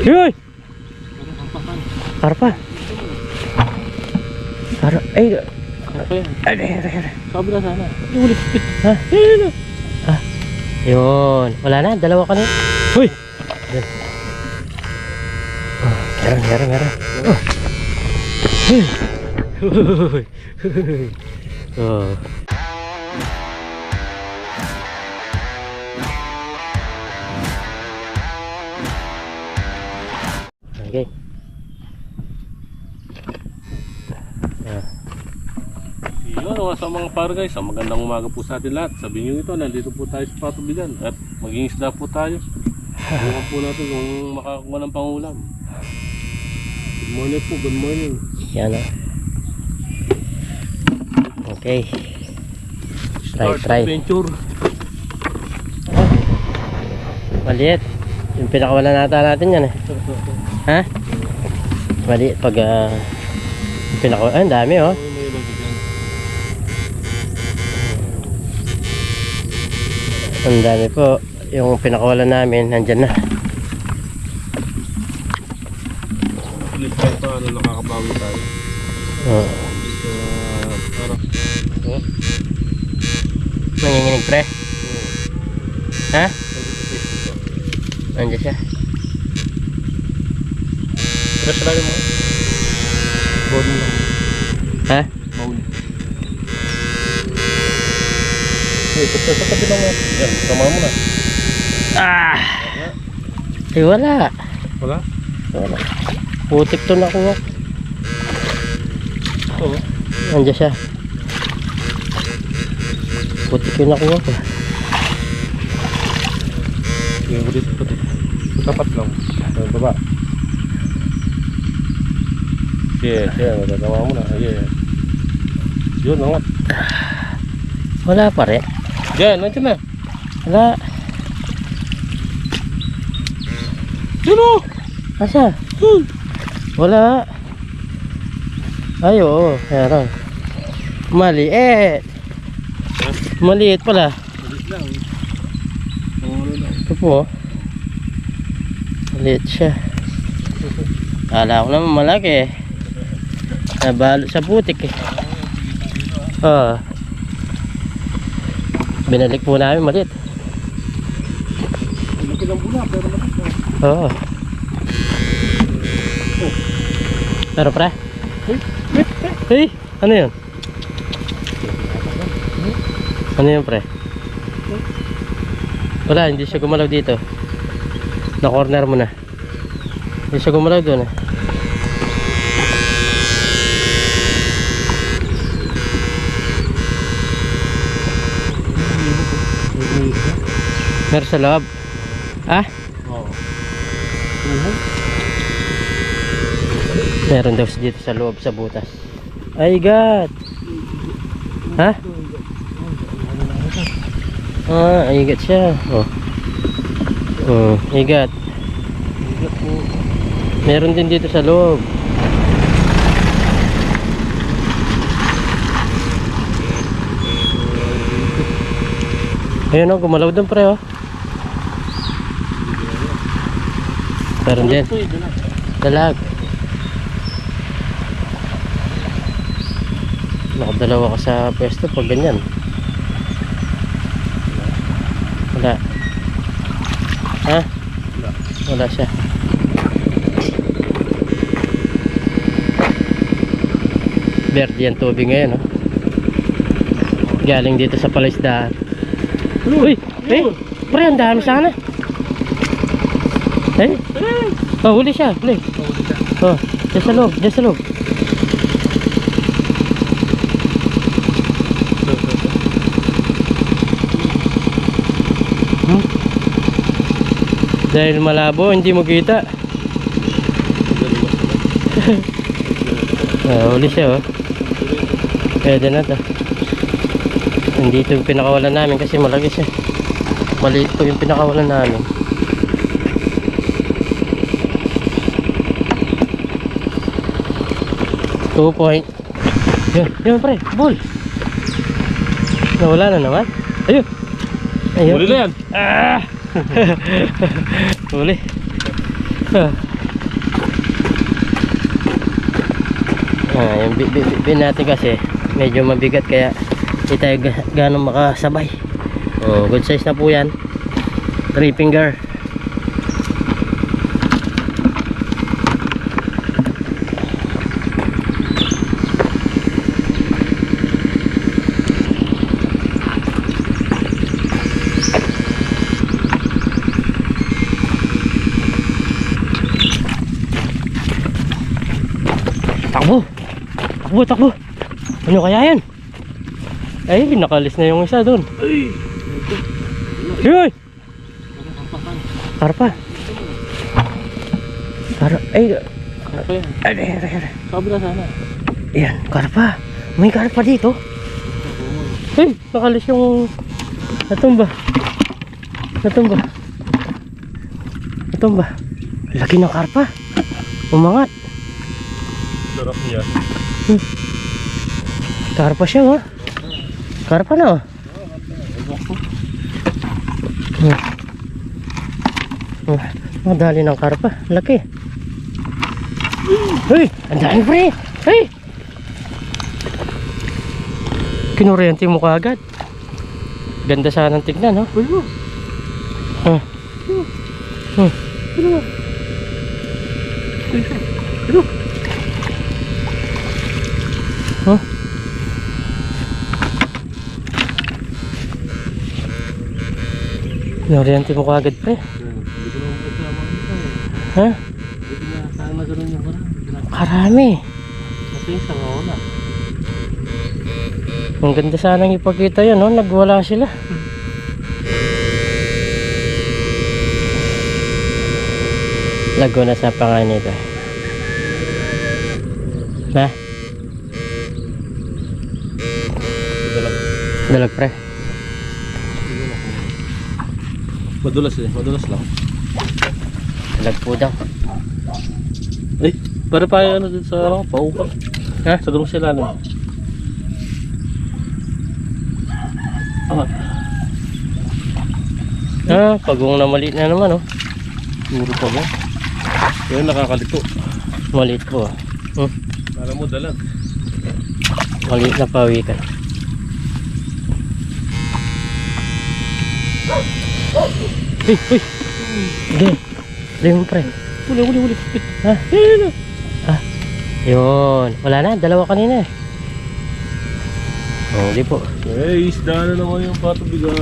Uy! Karpa. Kar ay, Apa yan? ay, ay, ay, ay. Sabi na sana. Ha? Ah, yun. Wala na, dalawa ka na. Uy! Yan. Oh, meron, meron, meron. Oh. Uy! Uy! Oh. Okay. Ah. Yun, mga sa mga par guys, ah, magandang umaga po sa atin lahat. Sabi niyo ito, nandito po tayo sa patubigan at maging isda po tayo. Bukan po natin kung makakuha ng pangulam. Good morning po, good morning. Yan o. Okay. Try, Start try. adventure. Maliit. Yung pinakawala nata natin yan eh. Ha? Maliit pag uh, pinakawala. Ah, dami oh. Ang dami po. Yung pinakawala namin, nandyan na. Ulit tayo nakakabawi tayo. Para. Oh, Nanginginig pre. Ha? Nandiyan siya. Press lang mo. Body lang. Ha? Maul. Hey, ito sa tabi lang mo. Yan, tama mo na. Ah! Eh wala. Wala? Wala. Putik to nakuha. Ito. oh. Nandiyan siya. Putik yung nakuha ko. Dito pati. Sa tapat lang. Sa baba. Yeah, yeah, matatawa mo na. Yeah. Yun, angat. Wala pa rin. Yan, nandiyan na. Wala. Yun o! Asa? Yun! Wala. Ay, oo. Meron. Maliit. Maliit pala. Bilis lang. Ito po. oh. Maliit siya. Kala ko naman malaki eh. Nabalo sa putik eh. Oo. Binalik po namin maliit. Oo. Pero pre? Hey, ano yun? Ano yun pre? Wala, hindi siya gumalaw dito. Na corner mo na. Hindi siya gumalaw doon eh. Meron sa loob. Ah? Oo. Meron daw dito sa loob sa butas. Ay God. Ha? Ah, igat siya. Oh. Oh, igat. Meron din dito sa loob. Ayun oh, gumalaw doon pre oh. Meron din. Dalag. Nakadalawa ka sa pwesto pag ganyan. Wala. Ha? Wala. Siya. Verde ang tubig ngayon, oh. Galing dito sa palaisdaan. Uy! Eh! Pre, ang dami sana. Eh? Oh, huli siya. Huli. Oh, dyan sa loob, dyan sa loob. Hmm? Dahil malabo, hindi mo kita. Ah, huli siya, oh. Pwede na to. Nandito yung pinakawalan namin kasi malaki siya. Maliit po yung pinakawalan namin. 2 point. Yun, yun pre, bull. Nawala na naman. Ayun. Ayun. Huli na yan. Ah! huli. Ah. ah, yung bin bi bi natin kasi medyo mabigat kaya hindi tayo ga ganong makasabay. Oh, good size na po yan. 3 finger. Takbo! Takbo, takbo! Ano kaya yan? Ay, nakalis na yung isa doon. Ay! Yoy! Karpa. Kar ay, Ano pa yan? ay, ay, ay, ay. Na sana. Ayan, karpa. May karpa dito. Ay, nakalis yung natumba. Natumba. Natumba. Laki ng karpa. Umangat. Sarap niya. Karpa siya, ha? Karpa na, oh. Hmm. Oh, madali ng karpa. Laki. Hey, ang dami pre. Hey. Kinuryente mo kaagad. Ganda sana ng tignan, no? Ayun. Huh. Huh. Ayun. Ayun. Kinuryente mo kaagad, pre. Ha? Karami. Kasi nga wala. Ang ganda sanang ipakita yun, no? Nagwala sila. Lago na sa pangalan nito. Na? Dalag. Dalag pre. Madulas eh. Madulas lang. Dalag po daw. Eh, para pa ano dun sa ano, paupang. Ha? Sa gulong sila no. Ah, Ah, pagong na maliit na naman, oh. puro pa ba? Yan nakakalito. Maliit po. ah. Hmm, Alam mo dalag. maliit na pawikan. Uy, uy. Hindi. Hindi mo pre. Uli, uli, uli. Ha? Ah, yun. Wala na, dalawa kanina eh. Oh, hindi po. Eh, isda na naman yung patubigan.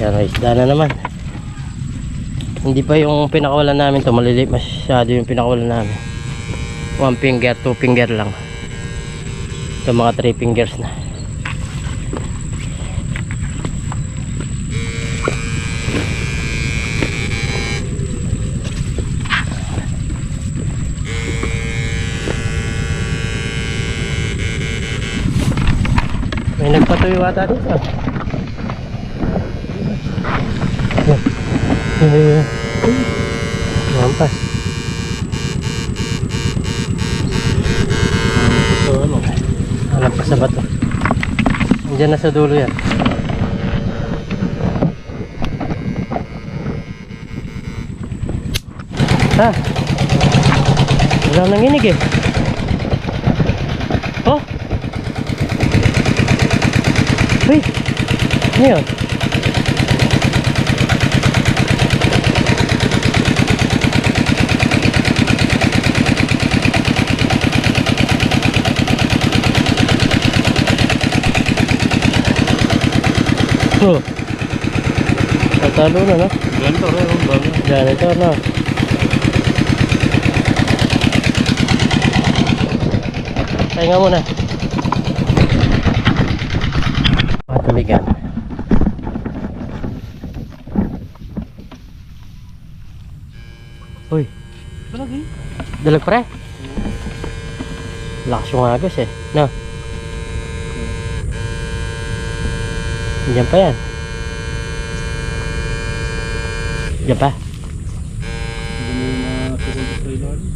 Yan, isda na naman. Hindi pa yung pinakawalan namin to, maliliit masyado yung pinakawalan namin. One finger, two finger lang. Ito mga three fingers na. May nagpatuyo ata dito. Yan. Mampas. So, ano? Hanap pa sa bato. Andiyan na sa dulo yan. Ha? Wala nanginig eh. Oh! Uy! Ano yun? Oh. Tatalo na no? Ganito rin, ang dami. Ganito no? Pahinga muna. Patuligan. Uy, Talaga eh. Dalag pre. Lakas yung agos eh. No? Diyan pa yan. Diyan pa. Hindi mo na pupunta sa ilalim.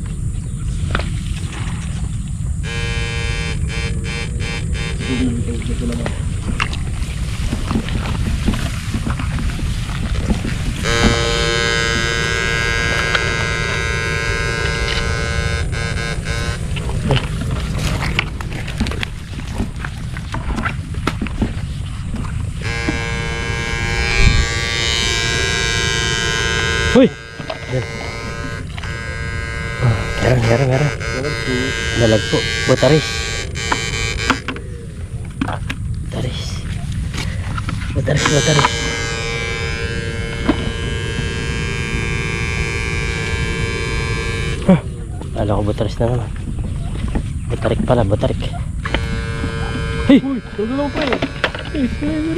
Siguro na ito, ito naman. Meron, meron, meron. Meron po. Dalag po. Butaris. Butaris. Butaris, butaris. Huh. Kala ko butaris na naman. Butarik pala, butarik. Hey!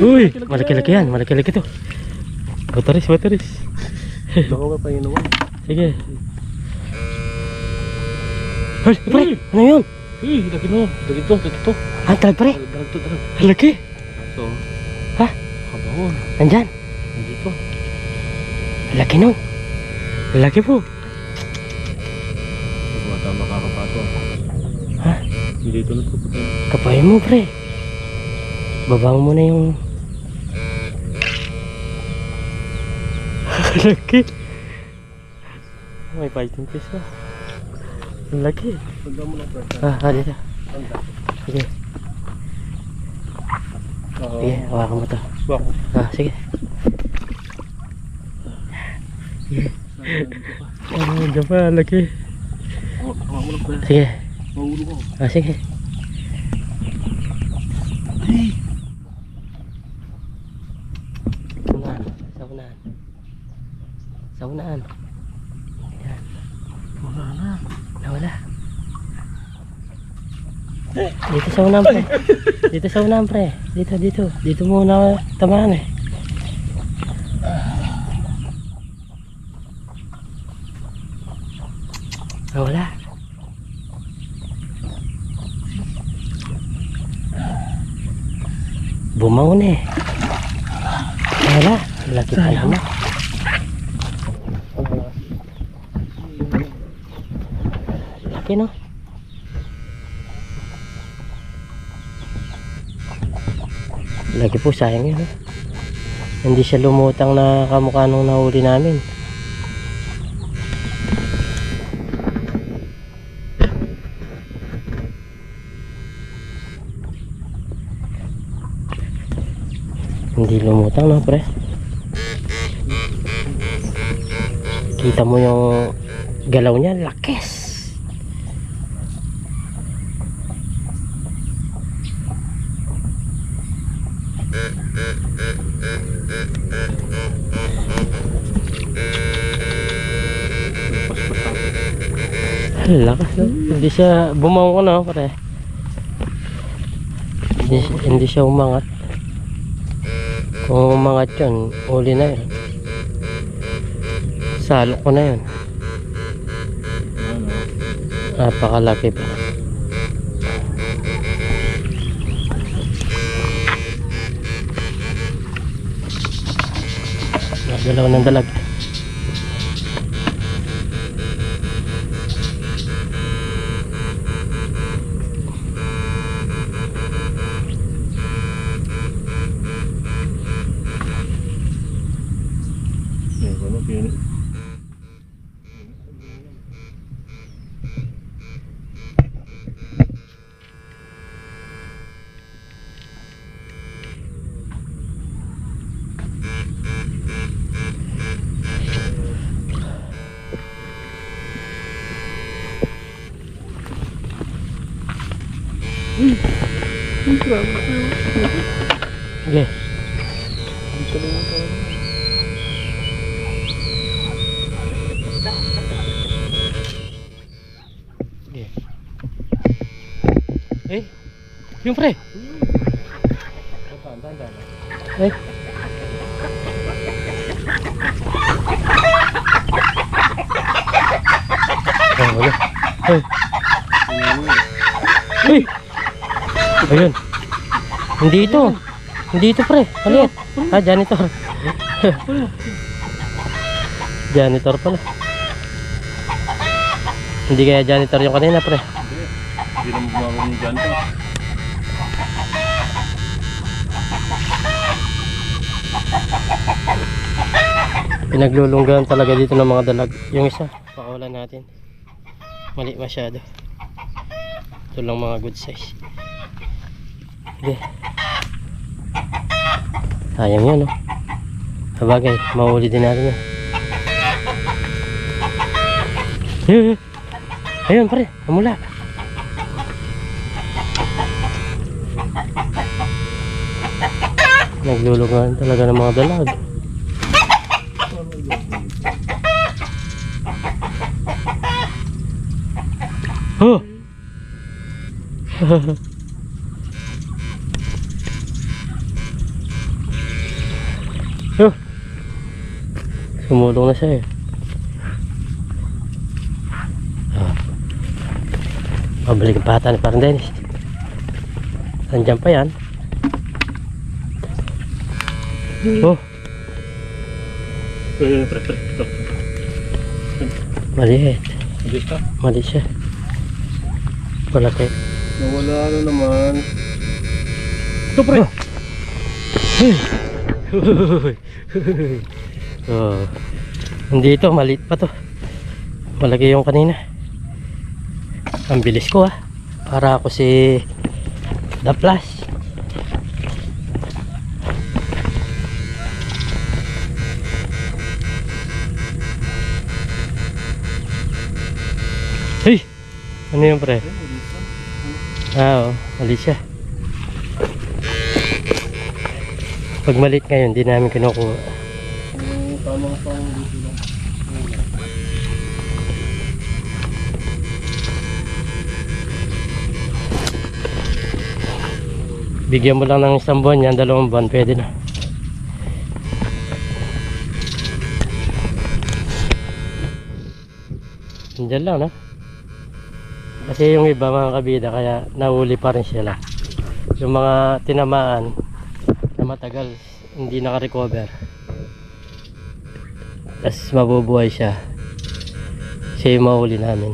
Uy, eh. Malaki-laki yan, malaki-laki to. Butaris, butaris. Sige. Hoy, pre! Ano yun? Eh, laki no. Laki to, laki to. Ah, talag pre! Dalag to, dalag. Laki! So, Ha? kabahon. Nandyan! Nandito. Laki no! Laki po! Ito ata makakapato. Ha? Hindi ito nagpupunta. Kapahin mo, pre. Babang mo na yung... Laki. May fighting fish na. Ang Laki. Ah, ah, dito. Sige, sige. Hawakan mo to. Ah, sige. Ano, oh, pa, laki. Sige. Ah, sige. Saunahan. Saunahan. Saunahan. Yan. Wala na. Nawala. Dito sa unahan pre. Dito sa unahan pre. Dito, dito. Dito muna tamaan eh. Nawala. Bumangon eh. Wala. Laki pa naman. Laki no? Lagi po sayang yun. ah. Hindi siya lumutang na kamukha nung nahuli namin. Hindi lumutang no pre. Kita mo yung galaw niya, lakes. Lakas no? Hindi siya bumangon na pare. Hindi, hindi siya umangat. Kung umangat yun, uli na yun. Salo ko na yun. Napakalaki pa. Nagalaw ng dalag. Yung pre. Eh. Oh, wala. Eh. Eh. Ayun. Hindi ito. Hindi ito pre. Maliit. Ah, janitor. janitor pala. Hindi kaya janitor yung kanina pre. Hindi. Hindi naman bumangon yung dyan Pinaglulunggan talaga dito ng mga dalag. Yung isa, pakawalan natin. Mali masyado. Ito lang mga good size. Hindi. Sayang yun, no? Sabagay, mahuli din natin. Eh, eh. Ayun, pare. Namula. Naglulugan talaga ng mga dalag. Oh! oh! Sumulong na siya eh. Ah. Pabalik ang pata ni parang Dennis. Nandiyan pa yan. Oh, maliit. Hindi ka. Mali siya. Malaki. Nawala na naman. Ito, pre. oh. Hindi ito, maliit pa to. Malaki yung kanina. Ang bilis ko ah. Para ako si The Flash. Hey! Ano yun pre? Ah, oo. Mali siya. Pag malit ngayon, hindi namin kinukuha. Tamang pang. Bigyan mo lang ng isang buwan yan, dalawang buwan, pwede na. Diyan lang, no? Kasi yung iba mga kabida, kaya nahuli pa rin sila. Yung mga tinamaan na matagal, hindi naka-recover. Tapos mabubuhay siya. Siya yung mahuli namin.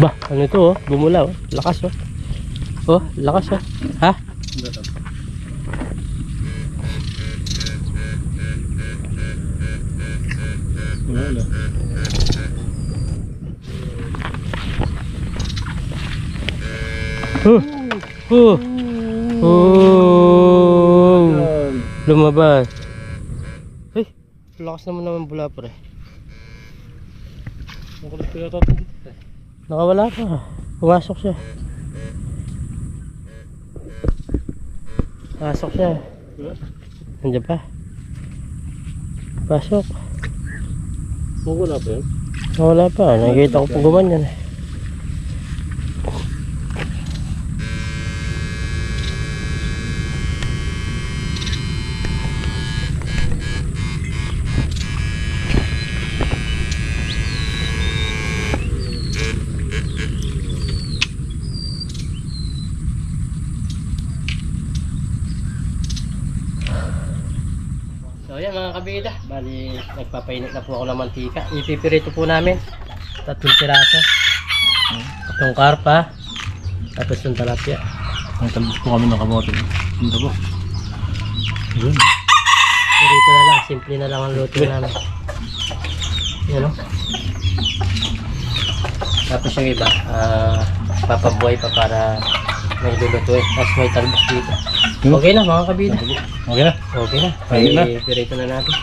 Ba, ano to oh? Bumula oh. Lakas oh. Oh, lakas oh. Ha? Wala na. Oh. Oh. Oh. Lumabas. Ay, lakas naman naman bula pre. Makulit ko yata ito dito. Nakawala pa. Pumasok siya. Pasok siya. Nandiyan pa. Pasok. Wala pa yan. Wala pa. Nakikita ko pong gumanyan eh. So yan mga kabida, bali nagpapainit na po ako ng mantika. Ipipirito po namin. Tatlong piraso. Itong karpa. Tapos yung talapia. Ang talbos po kami ng kamote. Hindi po. Yun. Pirito na lang, simple na lang ang luto namin. Yan o. Tapos yung iba, ah, papabuhay pa para may lulutuin. Tapos may talbos dito. Hmm. Okay na mga kabida. Okay na. Okay na. Ayun na. Pirito na natin.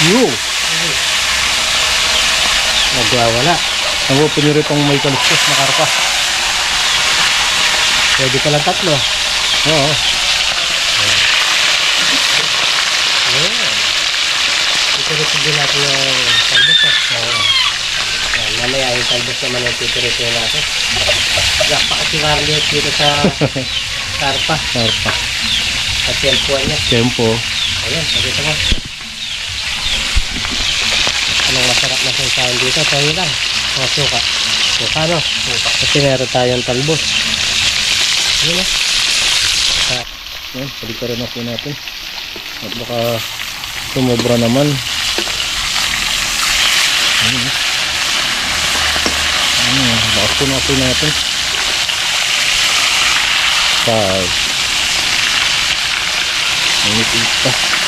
Yo! Nagwawala. Ang open itong may kalustos na karpa. Pwede ka lang tatlo. Oo. Din natin yung talbos. Oo. Mamaya yung talbos naman yung titiritin natin. Yakpa kasi Carlos dito sa karpa. Karpa. Sa tempuan niya. Tempo. Ayan, pakita mo. Anong masarap na sasayan dito? Sayo lang. Mga suka. Suka no? Suka. Kasi meron tayong talbos. Ayan o. Yan, palikarin na po natin. At baka tumobra naman. Ayun. Ayun, bakas po natin natin. Five. Minute eight pa.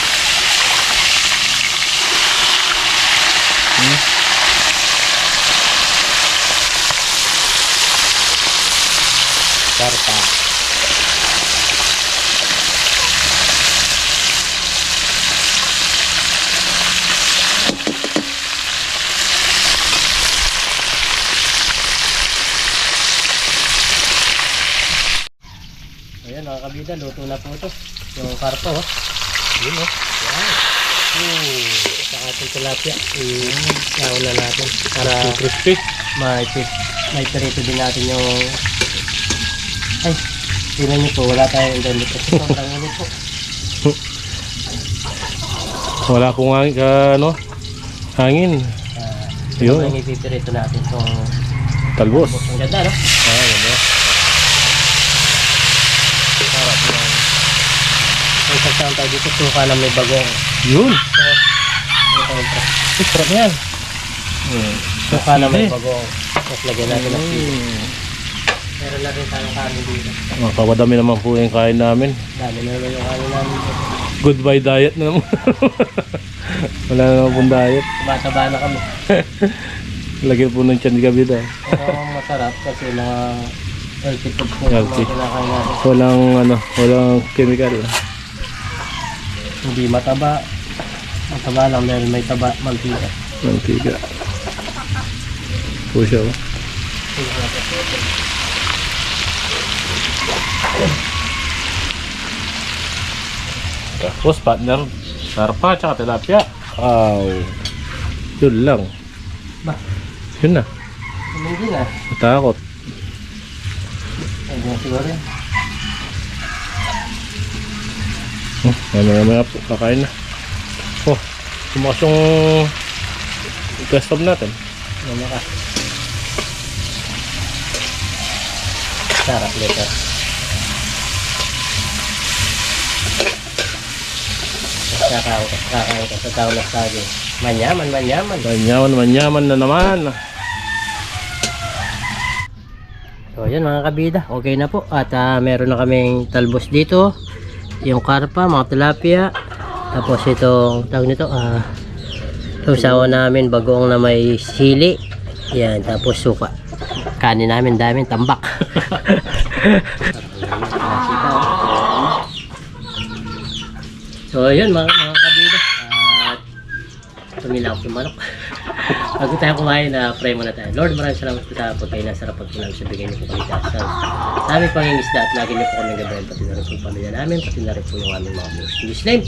karpa ayan mga kabida luto na po ito. Yung karpa oh. yun oh. Wow. Hmm, sa ating tilapia. I-tawon na natin para crispy. may, may perito din natin yung ay, tingnan niyo po, wala tayong damit. Kasi sobrang init po. Wala akong hangin, ka, ano, hangin. Uh, Yun. Yung ipipirito natin itong... Talbos. Ang ganda, no? Ah, ganda. Sarap yan. May isang tayo dito, suka na may bagong. Yun. So, ito yan. Hmm. Suka na may bagong. Tapos lagyan natin ng sili. Meron na rin tayong kanin dito. Oh, kawadami naman po yung kain namin. Dami na naman yung kanin namin. Goodbye diet na naman. Wala na naman pong diet. Tumataba na kami. Lagyan po ng tiyan ni Kabida. Pero masarap kasi mga healthy food po Healthy. mga kinakain natin. Walang ano, walang chemical. Hindi mataba. Mataba lang dahil may taba, mantika. Mantiga. Po siya. Oh. Tapos partner, sarpa tsaka tilapia. Wow. Yun lang. Ba, Yun na. hindi na. Natakot. Ayun siguro yun. Hmm, mamaya mamaya po, kakain na. Oh, tumakas yung desktop natin. Ano Sarap nito. Kakain ka, kakain ka sa tao na sabi. Manyaman, manyaman. Manyaman, manyaman na naman. So yun mga kabida, okay na po. At ah, meron na kaming talbos dito. Yung karpa, mga tilapia. Tapos itong, tawag nito, ah, usawa namin bagong na may sili. Yan, tapos suka. Kanin namin, daming tambak. so yun mga, mga kabida. At tumilaw yung manok. Bago tayo kumain na pray muna tayo. Lord, maraming salamat po sa pagkain na sarap pagkulang sa bigay niyo po kami kasan. Sa aming pangingisda at lagi niyo po kami gabayan pati na rin po pamilya namin, pati na rin po yung aming mga buhos. In this name,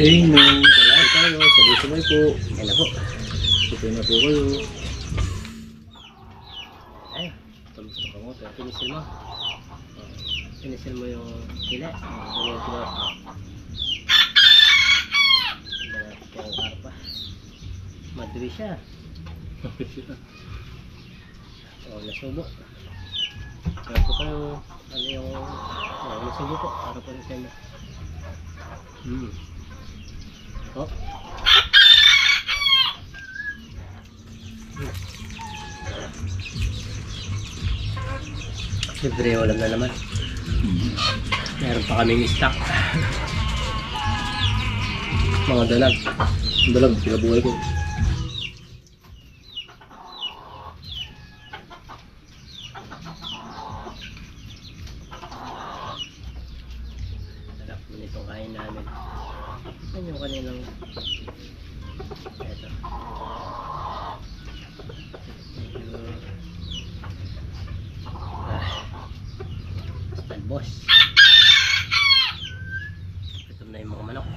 Amen. Salamat tayo. Sabay-sabay po. Yan na po. Sabay na po kayo. Pinisil mo. Pinisil mo yung sila. Ano yung sila? Tingnan natin yung karpa. Madri siya. O, nasubo. Kaya po kayo, ano yung, o, nasubo po, para po sa inyo. Hmm. Oh. Libre, wala na naman. Meron pa kaming stock. Mga dalag. Dalag, pinabuhay ko. Sarap mo nitong kain namin. Ano yung kanilang... Eto. Medyo... Ah. Talbos. Ito na yung mga manok.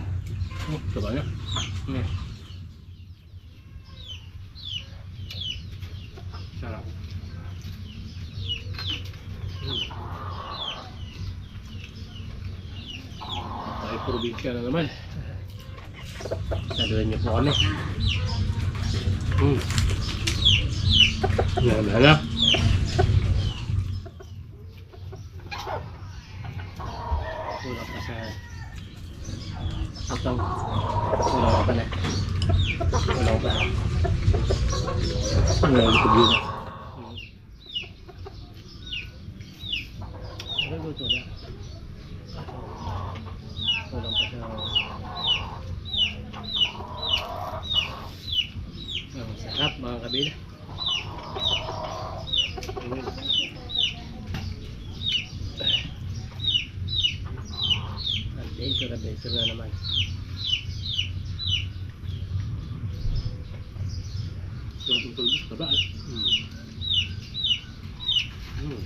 Oh, sarap niya. Hmm. Sarap. Hmm. Tayo probinsya na naman. Saluhin niyo po kami. Hmm. Yan, hala. Kulang pa sa... Atong. Kulang pa na. Kulang pa. Yan, ito yun. Naluluto na. Kulang pa sa... Ang sarap mga kabila. Adventure, adventure na naman. Sarap yung tulbos, taba eh. Hmm. Hmm.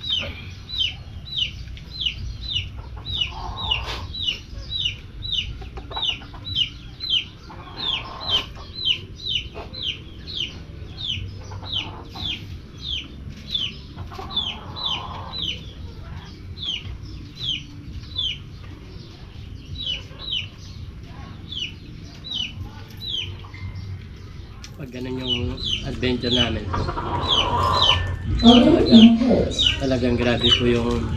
Pag ganun yung adventure namin. Input. Talagang grabe po yung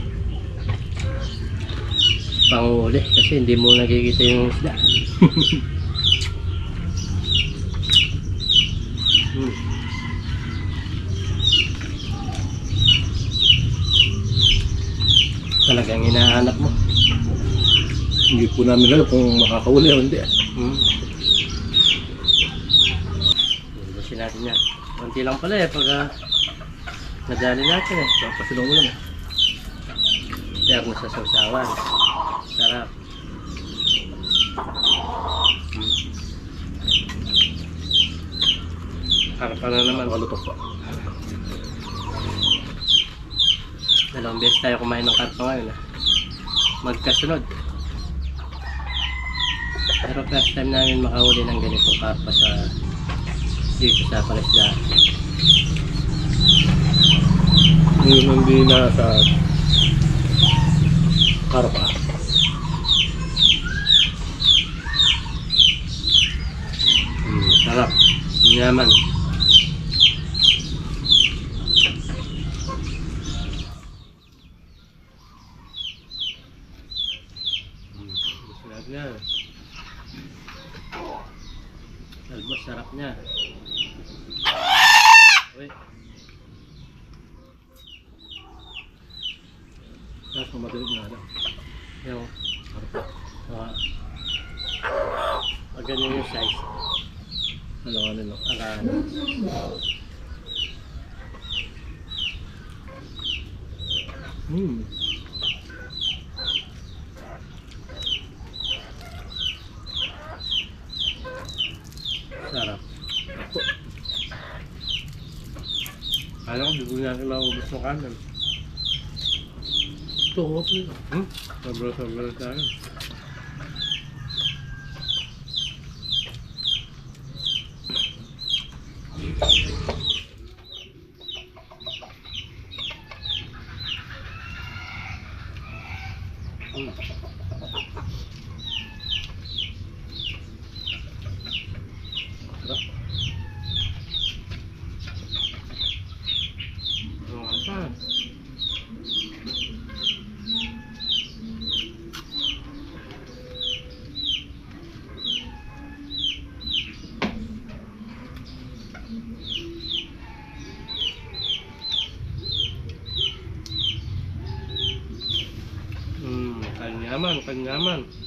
panguli kasi hindi mo nakikita yung isda. hmm. Talagang hinahanap mo. Hindi po namin alam kung makakahuli o hindi. Hmm. Lulusin natin yan. Kunti lang pala eh pagka nadali natin eh. Pasilong mo lang eh. Pero na sa sausawan. Sarap. Harap na naman. Nakalutok pa. Dalawang beses tayo kumain ng karpa ngayon. ah. Magkasunod. Pero first time namin makahuli ng ganitong karpa sa dito sa Palesda. Ngayon hindi na sa karpa. Hmm, sarap. Yaman. Hmm, sarap niya. Albos, sarap niya. Uy, Tapos madaling nga lang. yung uh, pag ganyan yung size, Ano nga nila. alaan. Hmm. Sarap. Kala ko, bigyan natin maubos ng kanan. Ito, okay po yun. Hmm? Sobra-sobra sa akin. Hmm. Yaman.